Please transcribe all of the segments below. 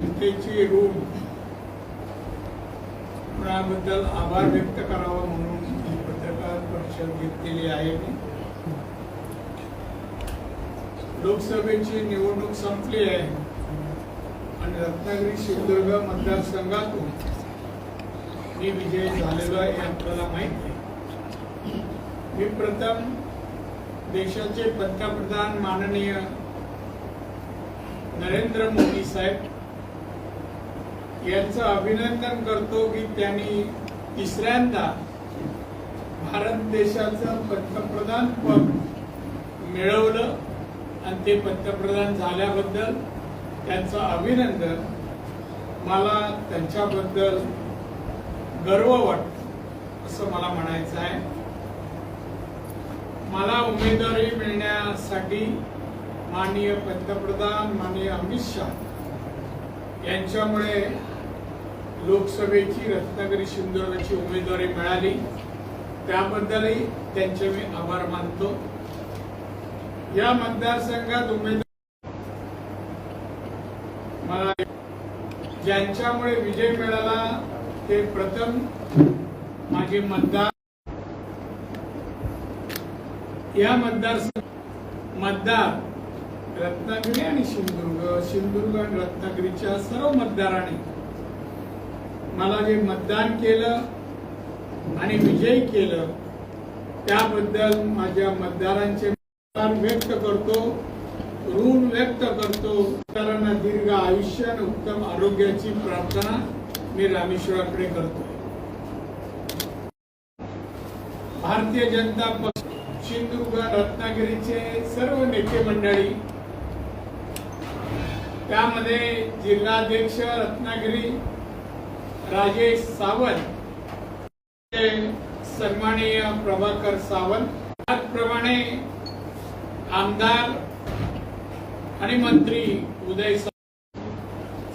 जनतेची रूम. कुणाबद्दल आभार व्यक्त करावा म्हणून ही पत्रकार परिषद घेतलेली आहे. लोकसभेची निवडणूक संपली आहे. आणि रत्नागिरी सिंधुदुर्ग मतदारसंघातून मी विजयी झालेलो आहे हे आपल्याला माहिती आहे. मी प्रथम देशाचे पंतप्रधान माननीय नरेंद्र मोदी साहेब यांचं अभिनंदन करतो की त्यांनी तिसऱ्यांदा भारत देशाचं पंतप्रधान पद मिळवलं आणि ते पंतप्रधान झाल्याबद्दल त्यांचं अभिनंदन. मला त्यांच्याबद्दल गर्व वाटत असं मला म्हणायचं आहे. मला उमेदवारी मिळण्यासाठी माननीय पंतप्रधान माननीय अमित शहा यांच्यामुळे लोकसभेची रत्नागिरी सिंधुदुर्गाची उमेदवारी मिळाली. त्याबद्दलही त्यांचे मी आभार मानतो. या मतदारसंघात उमेदवार ज्यांच्यामुळे विजय मिळाला ते प्रथम माझे मतदार या मतदारसंघ मतदार रत्नागिरी आणि सिंधुदुर्ग सिंधुदुर्ग आणि रत्नागिरीच्या सर्व मतदारांनी मला जे मतदान केलं आणि विजयी केलं त्याबद्दल माझ्या मतदारांचे आभार व्यक्त करतो ऋण व्यक्त करतो. मतदारांना दीर्घ आयुष्य आणि उत्तम आरोग्याची प्रार्थना मी रामेश्वराकडे करतो. भारतीय जनता पक्ष सिंधुदुर्ग रत्नागिरीचे सर्व नेते मंडळी त्यामध्ये जिल्हाध्यक्ष रत्नागिरी राजेश सावंत. सन्माननीय प्रभाकर सावंत. त्याचप्रमाणे आमदार आणि मंत्री उदय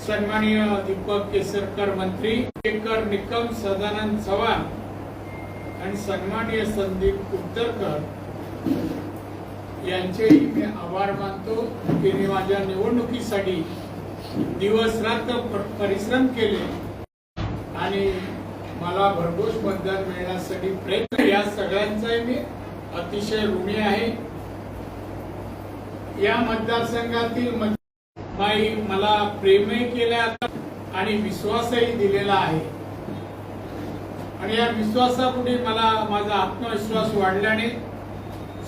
सन्माननीय दीपक केसरकर मंत्री केकर निकम सदानंद चव्हाण आणि सन्माननीय संदीप उत्तरकर यांचेही मी आभार मानतो. की मी माझ्या निवडणुकीसाठी दिवस रात्र परिश्रम केले. आणि मला भरघोस मतदान मिळण्यासाठी प्रयत्न या सगळ्यांचाही मी अतिशय ऋणी आहे. या मतदारसंघातील माई मला प्रेमही केल्या आणि विश्वासही दिलेला आहे. आणि या विश्वासापुढे मला माझा आत्मविश्वास वाढल्याने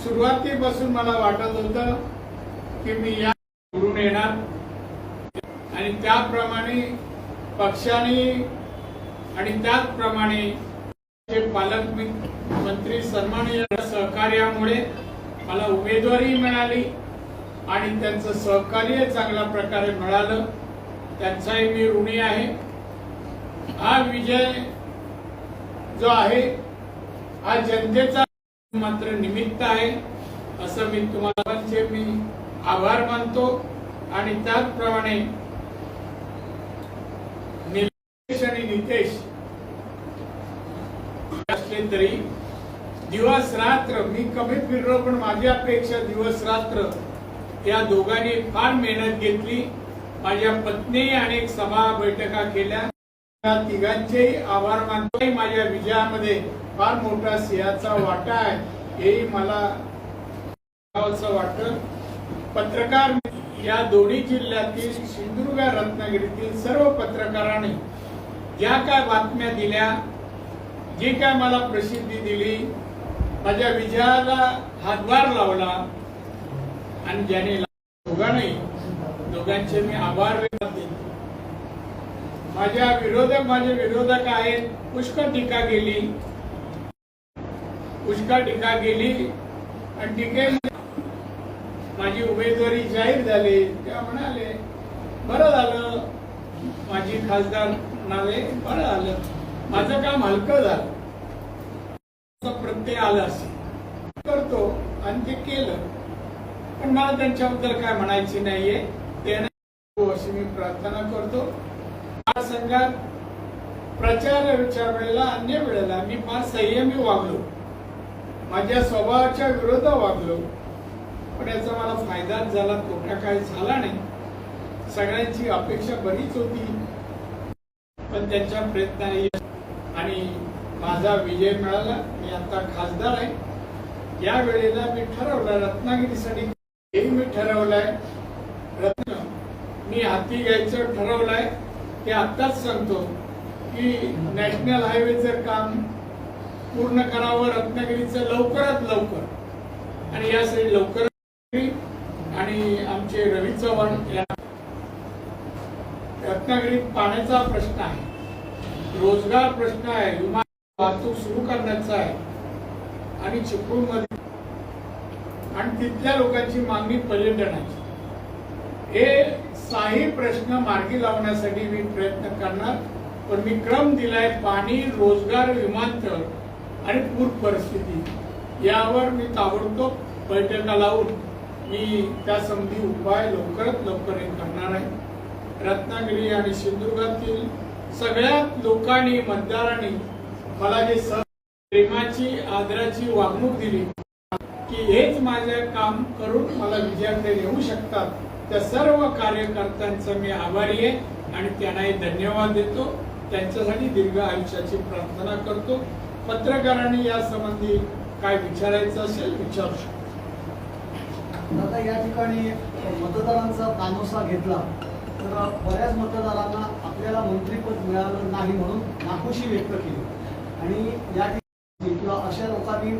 सुरुवातीपासून मला वाटत होतं की मी या निवडून येणार. आणि त्याप्रमाणे पक्षाने आणि त्याचप्रमाणे ते पालकमंत्री सन्माननीय सहकार्यामुळे मला उमेदवारी मिळाली आणि त्यांचं सहकार्य चांगल्या प्रकारे मिळालं त्यांचाही मी ऋणी आहे. हा विजय जो आहे हा जनतेचा मात्र निमित्त आहे असं मी तुम्हाला मी आभार मानतो. आणि त्याचप्रमाणे नितेश असले तरी दिवस रात्र मी कमी फिरलो पण माझ्यापेक्षा दिवस रात्र. या दोघांनी फार मेहनत घेतली. माझ्या पत्नी अनेक सभा बैठका केल्या. या तिघांचेही आभार मानतो माझ्या विजयामध्ये फार मोठा सिंहाचा वाटा आहे. हेही मला वाटत वाटतं. पत्रकार या दोन्ही जिल्ह्यातील सिंधुदुर्ग रत्नागिरीतील सर्व पत्रकारांनी ज्या काय बातम्या दिल्या जी काय मला प्रसिद्धी दिली माझ्या विजयाला हातभार लावला आणि ज्याने दोघांनाही दोघांचे मी आभार माझ्या विरोधक माझे विरोधक आहेत पुष्कळ टीका केली. पुष्कळ टीका केली आणि टीके माझी उमेदवारी जाहीर झाली. त्या म्हणाले बरं झालं माझी खासदार नावे बरं आलं. माझं काम हलकं झालं. प्रत्यय आला असेल. करतो आणि ते केलं. पण मला त्यांच्याबद्दल काय म्हणायची नाहीये. ते हो, अशी मी प्रार्थना करतो. संघात प्रचाराच्या वेळेला अन्य वेळेला मी फार संयमी वागलो. माझ्या स्वभावाच्या विरोधात वागलो. पण याचा मला फायदाच झाला तोटा काय झाला नाही. सगळ्यांची अपेक्षा बरीच होती. पण त्यांच्या प्रयत्नाने आणि माझा विजय मिळाला. मी आता खासदार आहे. या वेळेला मी ठरवलं रत्नागिरीसाठी हे मी ठरवलंय. रत्न मी हाती घ्यायचं ठरवलंय. ते आत्ताच सांगतो की नॅशनल हायवेचं काम पूर्ण करावं रत्नागिरीचं लवकरात लवकर. आणि यासाठी लवकर आणि आमचे रवी चव्हाण या रत्नागिरीत पाण्याचा प्रश्न आहे. रोजगार प्रश्न आहे. विमान वाहतूक सुरू करण्याचा आहे. आणि चिपळूणमध्ये आणि तिथल्या लोकांची मागणी पर्यटनाची. हे साही प्रश्न मार्गी लावण्यासाठी मी प्रयत्न करणार पण मी क्रम दिलाय पाणी रोजगार विमानतळ आणि पूर परिस्थिती. यावर मी ताबडतोब बैठका लावून मी त्या संधी उपाय लवकरात लवकर हे करणार आहे. रत्नागिरी आणि सिंधुदुर्गातील सगळ्यात लोकांनी मतदारांनी मला जे प्रेमाची आदराची वागणूक दिली की हेच माझे काम करून मला विजयाकडे नेऊ शकतात. त्या सर्व कार्यकर्त्यांचा मी आभारी आहे आणि त्यांनाही धन्यवाद देतो. त्यांच्यासाठी दीर्घ आयुष्याची प्रार्थना करतो. पत्रकारांनी या संबंधी काय विचारायचं असेल विचारू शकतो. आता या ठिकाणी मतदारांचा कानोसा घेतला. तर बऱ्याच मतदारांना आपल्याला मंत्रीपद मिळालं नाही म्हणून नाखुशी व्यक्त केली. आणि या ठिकाणी किंवा अशा लोकांनी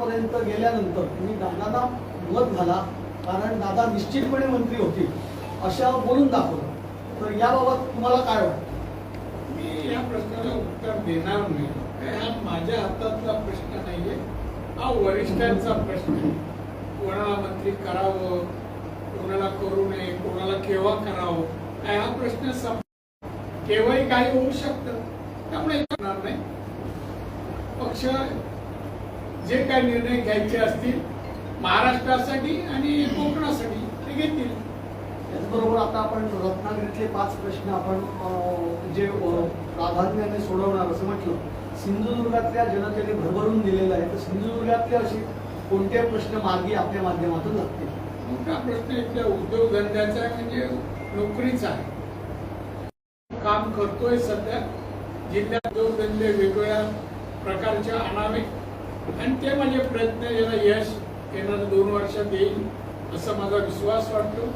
पर्यंत गेल्यानंतर तुम्ही दादाला मत घाला कारण दादा निश्चितपणे मंत्री होतील अशा बोलून दाखवलं. तर याबाबत तुम्हाला काय वाटतं? मी या प्रश्नाला उत्तर देणार नाही. हा माझ्या हातातला प्रश्न नाहीये. हा वरिष्ठांचा प्रश्न आहे. कोणाला मंत्री करावं? कोणाला करू नये कोणाला केव्हा करावं? काय हा प्रश्न केव्हाही काही होऊ शकतं. त्यामुळे करणार नाही. पक्ष जे काही निर्णय घ्यायचे असतील महाराष्ट्रासाठी आणि कोकणासाठी ते घेतील. त्याचबरोबर आता आपण रत्नागिरीतले पाच प्रश्न आपण जे प्राधान्याने सोडवणार असं म्हटलं सिंधुदुर्गातल्या जनतेने भरभरून दिलेलं आहे. तर सिंधुदुर्गातले असे कोणते प्रश्न मार्गी आपल्या माध्यमातून लागतील? मोठा प्रश्न इथल्या उद्योगधंद्याचा आहे म्हणजे नोकरीचा आहे. काम करतोय सध्या. जिल्ह्यात उद्योगधंदे वेगवेगळ्या प्रकारचे आणावे. आणि ते माझे प्रयत्न याला यश येणाऱ्या दोन वर्षात येईल असा माझा विश्वास वाटतो.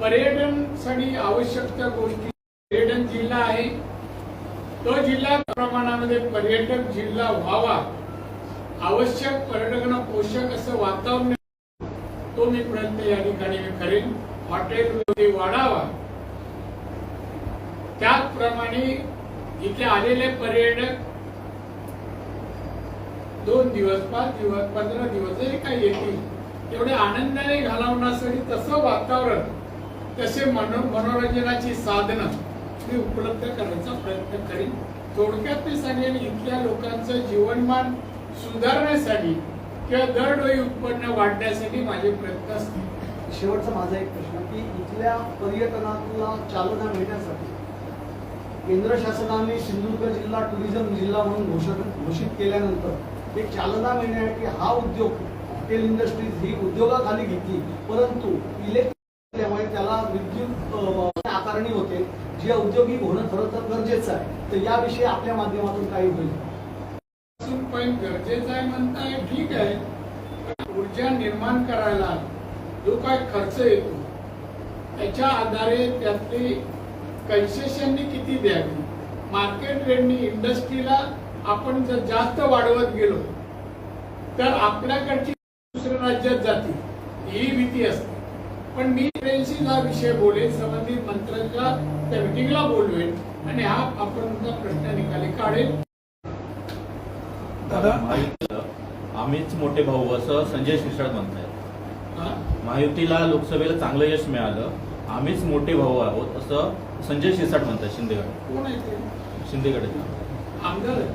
पर्यटनसाठी आवश्यक त्या गोष्टी. पर्यटन जिल्हा आहे. तो जिल्हा प्रमाणामध्ये पर्यटक जिल्हा व्हावा. आवश्यक पर्यटकांना पोषक असं वातावरण तो मी प्रयत्न या ठिकाणी मी करेन. हॉटेल वाढावा. त्याचप्रमाणे इथे आलेले पर्यटक दोन दिवस पाच दिवस पंधरा दिवस जे काही येतील तेवढे आनंदाने घालवण्यासाठी तसं वातावरण तसे मनो मनोरंजनाची साधनं मी उपलब्ध करण्याचा प्रयत्न करीन. थोडक्यात मी सांगेन इथल्या लोकांचं जीवनमान सुधारण्यासाठी किंवा दरडोई उत्पन्न वाढण्यासाठी माझे प्रयत्न असतील. शेवटचा माझा एक प्रश्न की इथल्या पर्यटनाला चालना मिळण्यासाठी केंद्र शासनाने सिंधुदुर्ग जिल्हा टुरिझम जिल्हा म्हणून घोषित घोषित केल्यानंतर एक चालना मिळण्यासाठी हा उद्योग हॉटेल इंडस्ट्रीज ही उद्योगाखाली घेतली परंतु इलेक्ट्रिक त्यामुळे त्याला विद्युत आकारणी होते. जे औद्योगिक होणं खरं तर गरजेचं आहे. तर याविषयी आपल्या माध्यमातून काही होईल. पण गरजेचं आहे म्हणताय ठीक आहे. ऊर्जा निर्माण करायला जो काय खर्च येतो त्याच्या आधारे त्यातली कन्सेशननी किती द्यावी? मार्केट रेटनी इंडस्ट्रीला आपण जर जास्त वाढवत गेलो तर आपल्याकडची दुसऱ्या राज्यात जातील ही भीती असते. पण मी ट्रेनशी हा विषय बोलेन संबंधित मंत्र्यांच्या त्या मिटिंगला बोलवेन आणि हा आपण प्रश्न निकाली काढेल दादा? आम्हीच मोठे भाऊ असं संजय शिरसाट म्हणतायत. हा? महायुतीला लोकसभेला चांगलं यश मिळालं. आम्हीच मोठे भाऊ आहोत असं संजय शिरसाट म्हणतात शिंदेगड. कोण आहे ते? शिंदेगड. आमदार आहे?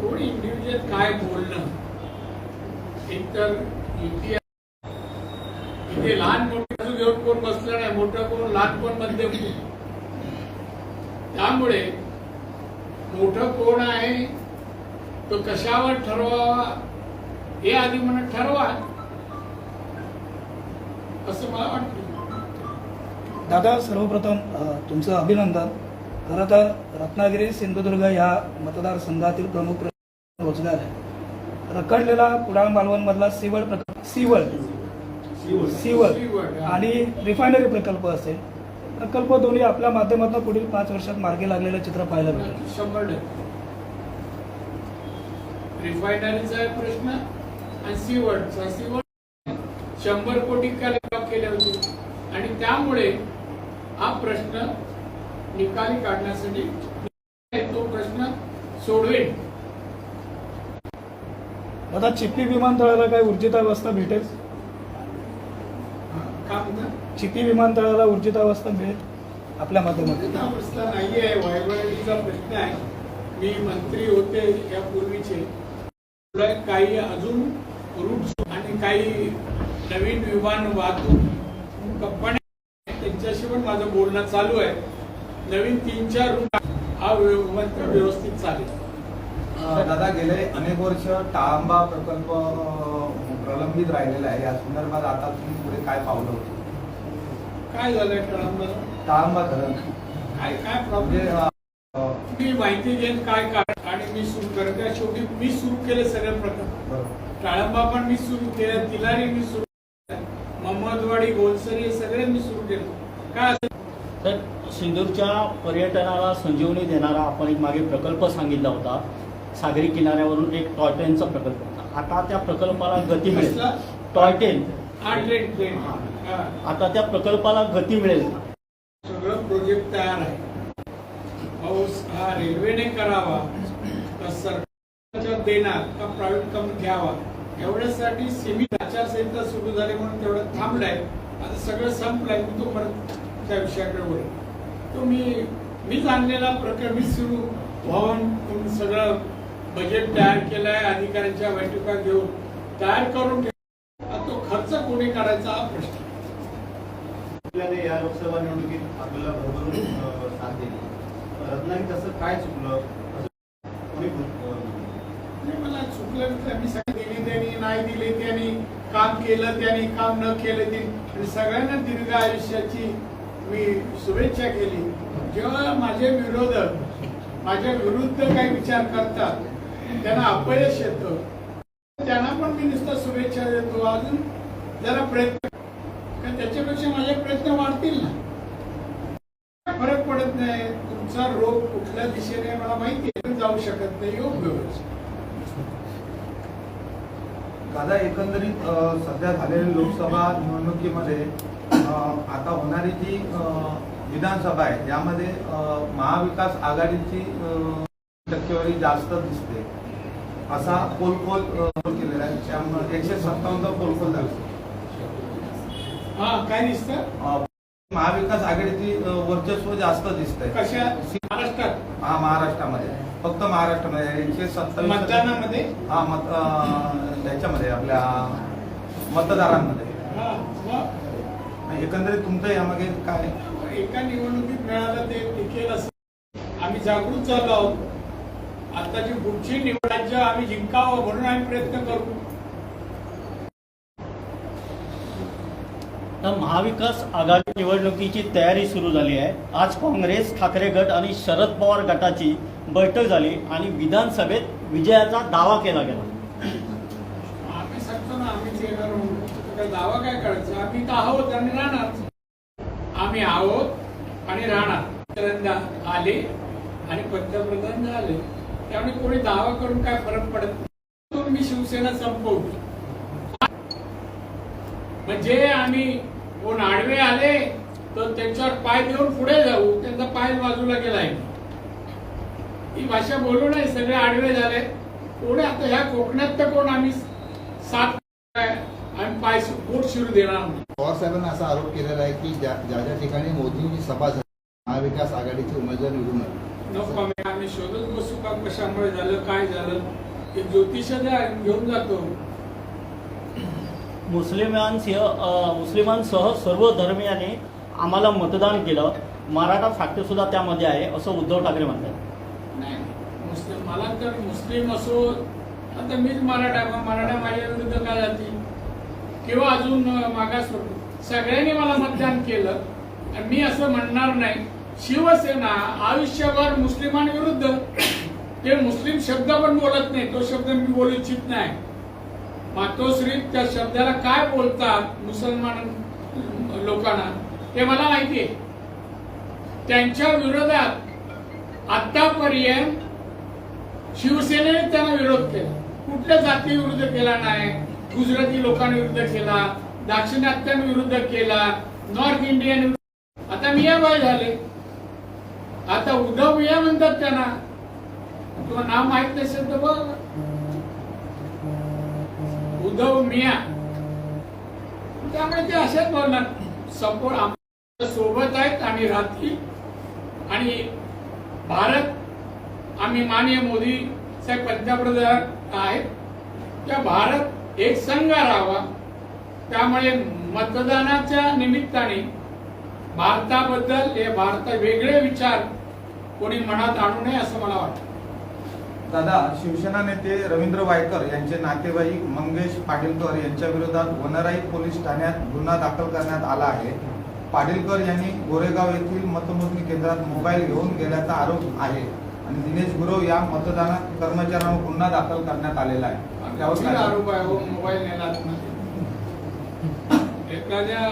कोण इंडिव्हिज्युअल काय बोलणं एकतर इथे इथे लहान मोठे घेऊन कोण बसलं नाही? मोठं कोण? लहान कोण मध्यम त्यामुळे मोठं कोण आहे तो कशावर ठरवावा हे आधी म्हणत ठरवा. असं मला वाटतं. दादा सर्वप्रथम तुमचं अभिनंदन. खरं तर रत्नागिरी सिंधुदुर्ग ह्या मतदारसंघातील प्रमुख रोजगार आहे. रखडलेला कुडाळ मालवणमधला सिवळ प्रकल्प सिवळ. सिवळ. आणि रिफायनरी प्रकल्प असेल. प्रकल्प दोन्ही आपल्या माध्यमातून पुढील पाच वर्षात मार्गी लागलेलं चित्र पाहायला मिळेल. शंभर टक्के. रिफायनरीचा प्रश्न आणि शंभर कोटी लॉक केले होते. आणि त्यामुळे हा प्रश्न निकाली काढण्यासाठी तो प्रश्न सोडवेल दादा चिपी विमानतळाला काय ऊर्जितावस्था भेटेल? चिपी विमानतळाला ऊर्जितावस्था मिळेल आपल्या माध्यमातून. अवस्था नाही आहे प्रश्न आहे. मी मंत्री होते यापूर्वीचे. पुढे काही अजून रूट आणि काही नवीन विमान वाहतूक कंपन्या त्यांच्याशी पण माझं बोलणं चालू आहे. नवीन तीन चार रूट हा विमानतळ व्यवस्थित चालेल. दादा गेले अनेक वर्ष टाळंबा प्रकल्प प्रलंबित राहिलेला आहे. या संदर्भात आता तुम्ही पुढे काय पावलं होती काय झालंय टाळंबा? धरण काय काय म्हणजे प्रॉब्लेम मी माहिती देईन काय कारण? आणि मी सुरू करत. शेवटी मी सुरू केले सगळे प्रकल्प बरोबर. टाळंबा पण मी सुरू केलं तिलारी मी सुरू केलं महम्मदवाडी गोलसरी हे सगळे मी सुरू केलं. काय असेल तर सिंदूरच्या पर्यटनाला संजीवनी देणारा आपण एक मागे प्रकल्प सांगितला होता. सागरी किनाऱ्यावरून एक टॉय ट्रेनचा प्रकल्प होता. आता त्या प्रकल्पाला गती मिळेल? Toy train. Train train. आता त्या प्रकल्पाला गती मिळेल. सगळं प्रोजेक्ट तयार आहे. पाऊस हा रेल्वेने करावा का सरकारच्या देणार का प्रायव्हेट कंपनी घ्यावा? एवढ्यासाठी सेमी आचारसंहिता सुरू झाली म्हणून तेवढं थांबलाय. आता सगळं संपलंय मी तो परत त्या विषयाकडे बोल तो मी मीच आणलेला प्रकरण मी सुरू तुम्ही सगळं बजेट तयार केलंय अधिकाऱ्यांच्या बैठका घेऊन. तयार करून खर्च कोणी करायचा हा प्रश्न. आपल्याला या लोकसभा निवडणुकीत आपल्याला भरभरून साथ दिली. रत्नागिरीत असं काय चुकलं? कोणी नाही. मला चुकलं दिली त्यांनी नाही दिले त्यांनी. काम केलं त्यांनी काम न केलं ते आणि सगळ्यांना दीर्घ आयुष्याची मी शुभेच्छा केली. जेव्हा माझे विरोधक माझ्या विरुद्ध काही विचार करतात त्यांना अपयश येतं. त्यांना पण मी नुसतं शुभेच्छा देतो. अजून जरा प्रयत्न त्याच्यापेक्षा माझे प्रयत्न वाढतील ना. फरक पडत नाही. तुमचा रोग कुठल्या दिशेने मला माहिती आहे. जाऊ शकत नाही. योग्य दादा एकंदरीत सध्या झालेल्या लोकसभा निवडणुकीमध्ये आता होणारी जी विधानसभा आहे यामध्ये महाविकास आघाडीची टक्केवारी जास्त दिसते. असा पोलकोल केलेला आहे. त्यामुळे एकशे सत्तावन्न पोलखोल झाले. काय दिसतं? अ, महाविकास आघाडीची वर्चस्व जास्त दिसतंय. कशा? महाराष्ट्रात? हा महाराष्ट्रामध्ये. फक्त महाराष्ट्रामध्ये. एकशे सत्तावीस मतदानामध्ये? हा मत याच्यामध्ये आपल्या मतदारांमध्ये. हा, एकंदरीत तुमचं यामागे काय? एका निवडणुकीत मिळालं ते टिकेल असं. आम्ही जागृत झालो आहोत. आताची पुढची निवड राज्य आम्ही जिंकावं म्हणून आम्ही प्रयत्न करू. तर महाविकास आघाडी निवडणुकीची तयारी सुरू झाली आहे. आज काँग्रेस ठाकरे गट आणि शरद पवार गटाची बैठक झाली आणि विधानसभेत विजयाचा दावा केला गेला. आम्ही सांगतो ना आम्ही दावा काय करायचा? आम्ही तर आहोत आणि राहणार. आम्ही आहोत आणि राहणार. आले आणि पंतप्रधान झाले. त्यामुळे कोणी दावा करून काय फरक पडत मी शिवसेना संपवली म्हणजे आम्ही कोण आडवे आले तर त्यांच्यावर पाय देऊन पुढे जाऊ. त्यांचा पाय बाजूला गेलाय. ही भाषा बोलू नाही सगळे आडवे झाले. पुढे आता ह्या कोकणात तर कोण आम्ही सात आम्ही पाय पोट शिरू देणार नाही पवार साहेबांनी असा आरोप केलेला आहे की ज्या ज्या ठिकाणी मोदींची सभा झाली महाविकास आघाडीचे उमेदवार निवडून आले. नको आम्ही आम्ही शोधत बसू का? कशामुळे झालं काय झालं? ते ज्योतिष द्या घेऊन जातो. मुस्लिमांसह मुस्लिमांसह सर्व धर्मियांनी आम्हाला मतदान केलं. मराठा फॅक्टर सुद्धा त्यामध्ये आहे असं उद्धव ठाकरे म्हणतात. नाही मुस्लिम मला तर मुस्लिम असो आता मीच मराठा मग मराठा माझ्या विरुद्ध काय जातील किंवा अजून मागास सगळ्यांनी मला मतदान केलं आणि मी असं म्हणणार नाही. शिवसेना आयुष्यभर मुस्लिमांविरुद्ध. ते मुस्लिम शब्द पण बोलत नाही तो शब्द मी बोलू इच्छित नाही. मातोश्री त्या शब्दाला काय बोलतात मुसलमान लोकांना ते मला माहिती आहे. त्यांच्या विरोधात आतापर्यंत शिवसेनेने त्यांना विरोध केला. कुठल्या जाती विरुद्ध केला नाही गुजराती लोकांविरुद्ध केला दाक्षिणात्यांविरुद्ध केला नॉर्थ इंडियन आता मियाबाई झाले. आता उद्धव मिया म्हणतात त्यांना. किंवा नाव माहीत नसेल तर बघ उद्धव मिया. त्यामुळे ते असेच बोलणार. संपूर्ण आमच्यासोबत आहेत आम्ही राहतील आणि भारत आम्ही माननीय मोदी साहेब पंतप्रधान आहेत. त्या भारत एक संघ राहावा. त्यामुळे मतदानाच्या निमित्ताने भारताबद्दल हे भारता वेगळे विचार कोणी मनात आणू नये असं मला वाटतं. दादा शिवसेना नेते रवींद्र वायकर यांचे नातेवाईक मंगेश पाटीलकर यांच्या विरोधात वनराई पोलीस ठाण्यात गुन्हा दाखल करण्यात आला आहे. पाटीलकर यांनी गोरेगाव येथील मतमोजणी केंद्रात मोबाईल घेऊन गेल्याचा आरोप आहे आणि दिनेश गुरव या मतदान कर्मचाऱ्यांवर गुन्हा दाखल करण्यात आलेला आहे. त्यावर आरोप आहे हो? मोबाईल नेला एखाद्या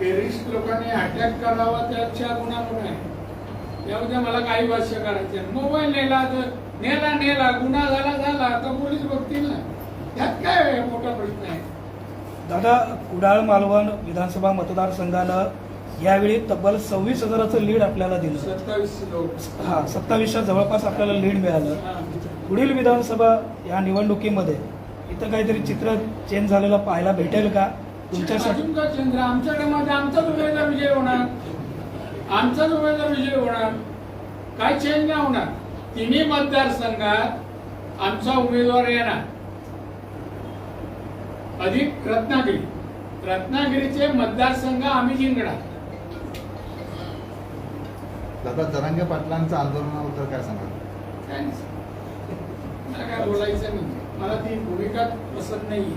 टेरिस्ट लोकांनी अटॅक करावा त्याच्या गुन्हा आहे? त्यामध्ये मला काही भाष्य करायचे. मोबाईल नेला तर नेला नेला गुन्हा झाला झाला तर पोलीस बघतील ना. त्यात काय मोठा प्रश्न आहे? दादा कुडाळ मालवण विधानसभा मतदारसंघानं यावेळी तब्बल सव्वीस हजाराचं लीड आपल्याला दिलं. सत्तावीस हा सत्तावीसच्या जवळपास आपल्याला लीड मिळालं. पुढील विधानसभा या निवडणुकीमध्ये इथं काहीतरी चित्र चेंज झालेलं पाहायला भेटेल का? तुमच्यासाठी चंद्र आमच्याकडे मध्ये आमचाच उमेदवार विजय होणार. आमचाच उमेदवार विजय होणार. काय चेंज नाही होणार. तिन्ही मतदारसंघात आमचा उमेदवार येणार. अधिक रत्नागिरी. रत्नागिरीचे मतदारसंघ आम्ही जिंकणार. दादा जरांगे पाटलांचं आंदोलनाबद्दल काय सांगाल? काय नाही. मला काय बोलायचं नाही. मला ती भूमिका पसंत नाहीये.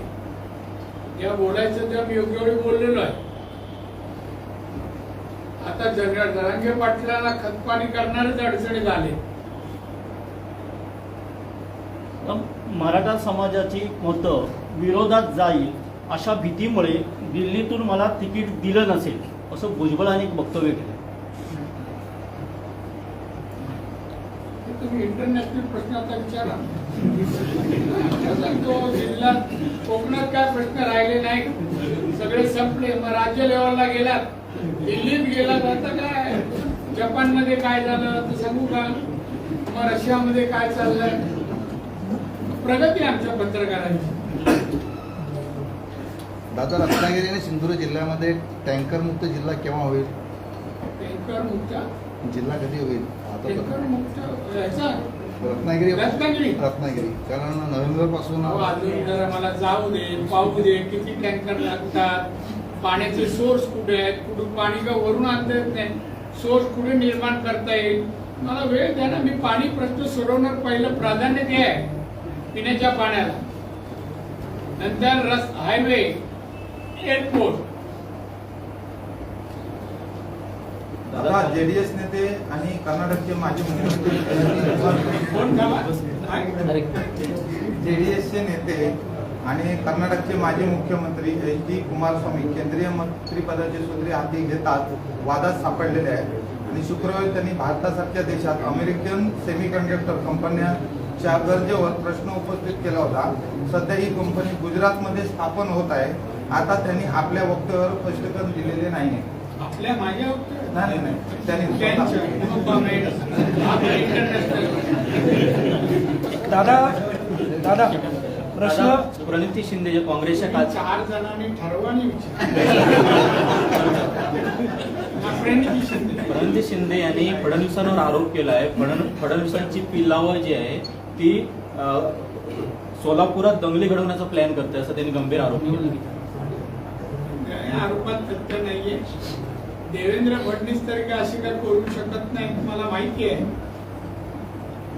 जेव्हा बोलायचं तेव्हा मी योग्य वेळी बोललेलो आहे. आता जर जरांगे पाटलाला खतपाणी करणारेच अडचणी झाले मराठा समाजाची मतं विरोधात जाईल अशा भीतीमुळे दिल्लीतून मला तिकीट दिलं नसेल असं भुजबळांनी एक वक्तव्य केलं. तुम्ही इंटरनॅशनल प्रश्नाचा विचारा. तो जिल्ह्यात कोकणात काय प्रश्न राहिले नाही सगळे संपले मग राज्य लेवलला गेलात. दिल्लीत गेला आता काय? जपानमध्ये काय झालं? तर सांगू का? मग रशियामध्ये काय चाललंय? प्रगती आमच्या पत्रकारांची. दादा रत्नागिरी आणि सिंधुदुर्ग जिल्ह्यामध्ये टँकर मुक्त जिल्हा केव्हा होईल? टँकर मुक्त? जिल्हा कधी होईल? आता रत्नागिरी. रत्नागिरी. रत्नागिरी. कारण नोव्हेंबरपासून अहो, अजून जरा मला जाऊ दे पाहू दे किती टँकर लागतात. पाण्याचे सोर्स कुठे आहेत? कुठून पाणी का वरून आणता येत नाही? सोर्स कुठे निर्माण करता येईल? मला वेळ द्या ना मी पाणी प्रश्न सोडवणार. पहिलं प्राधान्य ते आहे. पिण्याच्या पाण्याला. नंतर रस हायवे एअरपोर्ट दादा जेडीएस नेते आणि कर्नाटकचे माजी? मुख्यमंत्री. जेडीएसचे नेते आणि कर्नाटकचे माजी मुख्यमंत्री एच डी कुमारस्वामी केंद्रीय मंत्रिपदाचे सूत्रे हाती घेतात वादात सापडलेले आहेत. आणि शुक्रवारी त्यांनी भारतासारख्या देशात अमेरिकन सेमीकंडक्टर कंपन्यांच्या गरजेवर प्रश्न उपस्थित केला होता. सध्या ही कंपनी गुजरातमध्ये स्थापन होत आहे. आता त्यांनी आपल्या वक्तव्यावर स्पष्टीकरण दिलेले नाही आपल्या माझ्या नाही नाही त्यांनी दादा दादा प्रश्न? प्रणिती शिंदे जे काँग्रेसच्या काल चार जणांनी ठरवानी प्रणिती शिंदे प्रणिती शिंदे यांनी फडणवीसांवर आरोप केला आहे फडण फडणवीसांची पिल्लावं जी आहे ती सोलापुरात दंगली घडवण्याचा प्लॅन करते असं त्यांनी गंभीर आरोप केला. या आरोपात तथ्य नाहीये. देवेंद्र फडणवीस तरी काय अशी काय करू शकत नाही मला माहिती आहे.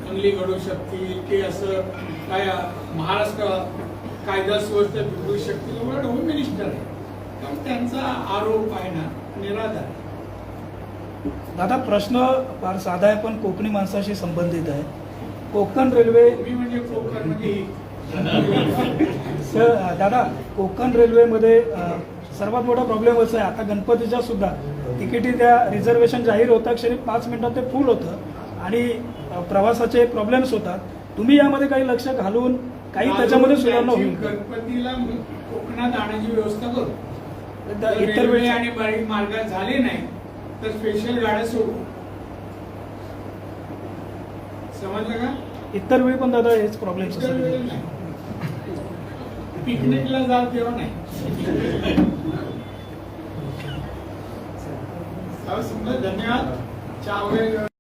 चांगली घडू शकतील की असं काय महाराष्ट्र कायदा सुव्यवस्था बिघडू शकतील उलट होम मिनिस्टर आहे. तर त्यांचा आरोप आहे ना निराधार दादा प्रश्न फार साधा आहे पण कोकणी माणसाशी संबंधित आहे. कोकण रेल्वे मी म्हणजे कोकणमध्ये सर दादा कोकण रेल्वेमध्ये सर्वात मोठा प्रॉब्लेम असा आहे आता गणपतीच्या सुद्धा तिकिटी त्या रिझर्वेशन जाहीर होता क्षणी पाच मिनिटात ते फुल होतं. आणि प्रवासाचे प्रॉब्लेम्स होतात. तुम्ही यामध्ये काही लक्ष घालून काही त्याच्यामध्ये सुधारणा होईल? गणपतीला कोकणात आणण्याची व्यवस्था करू. इतर वेळी आणि मार्गात झाले नाही तर स्पेशल गाड्या सोडू. समजलं का? इतर वेळी पण दादा हेच प्रॉब्लेम पिकनिकला जाल तेव्हा नाही. समजा धन्यवाद.